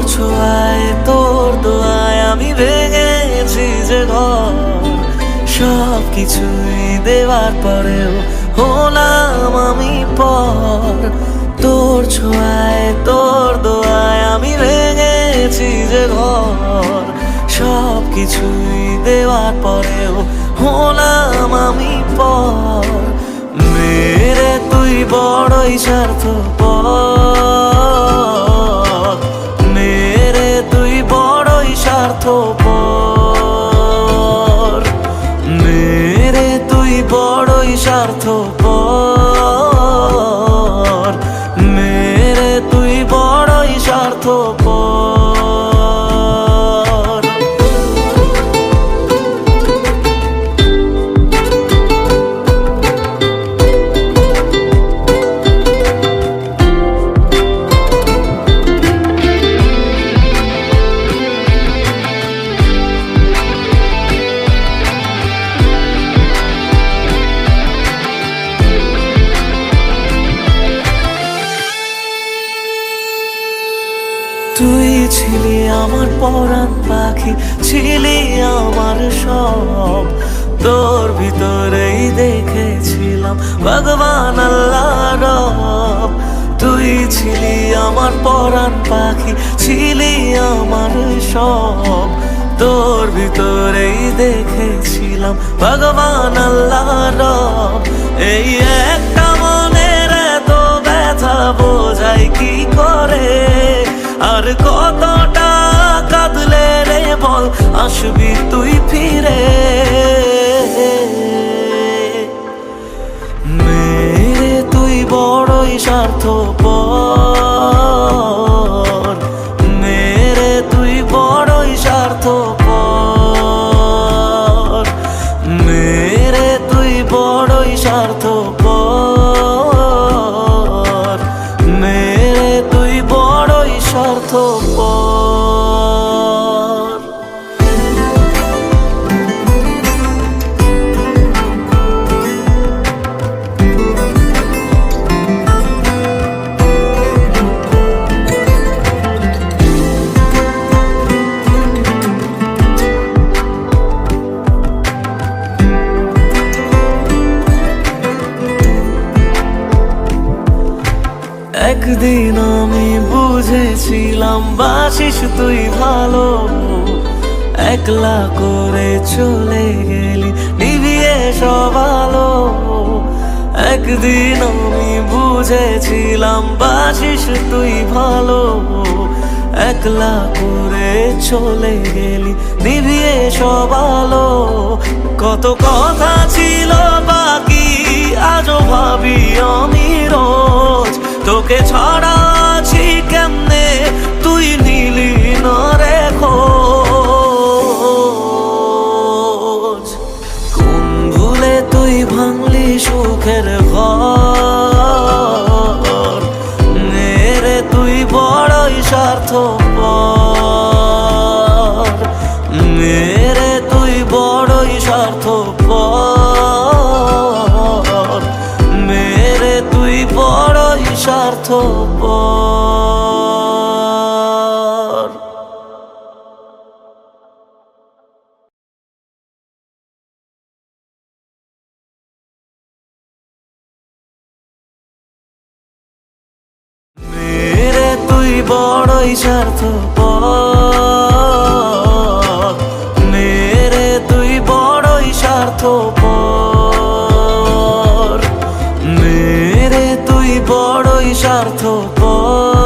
তোর ছোঁয়ায় তোর দোয়ায় আমি ভেঙেছি যে ঘর। সব কিছুই দেওয়ার পরেও হলাম আমি পর। তোর ছোঁয়ায়, তোর দোয়ায় আমি ভেঙেছি যে ঘর। সব কিছুই দেওয়ার পরেও হলাম আমি পর। মেরে তুই বড়ই স্বার্থপর বড়ই স্বার্থ মেরে তুই বড়ই স্বার্থ তুই ছিলি আমার পরাণ পাখি, ছিলি আমার সব। তোর ভিতরেই দেখেছিলাম ভগবান আল্লাহ রব। তুই ছিলি আমার পরাণ পাখি, ছিলি আমার সব। তোর ভিতরেই দেখেছিলাম ভগবান আল্লাহ রব। এই একটা মনের এত ব্যথা বড়ই স্বার্থ মেরে তুই বড়ই স্বার্থ মেরে তুই বড়ই স্বার্থ মেরে তুই বড়ই স্বার্থ একদিন আমি বুঝেছিলাম, বাসিস তুই ভালো। একলা করে চলে গেলি নিভিয়ে সব আলো। একদিন আমি বুঝেছিলাম, বাসিস তুই ভালো। একলা করে চলে গেলি নিভিয়ে সব আলো। কত কথা ছিল বাকি, আজও ভাবি আমি তোকে ছাড়া আছি কেমনে? তুই নিলি না রে খোঁজ কোন ভুলে তুই ভাঙলি সুখের ঘর? মেরে তুই বড়ই স্বার্থ মেরে তুই বড়ই স্বার্থ মেরে স্বার্থ মেরে তুই বড়ই স্বার্থ মেরে তুই বড়ই স্বার্থ 笑着突破。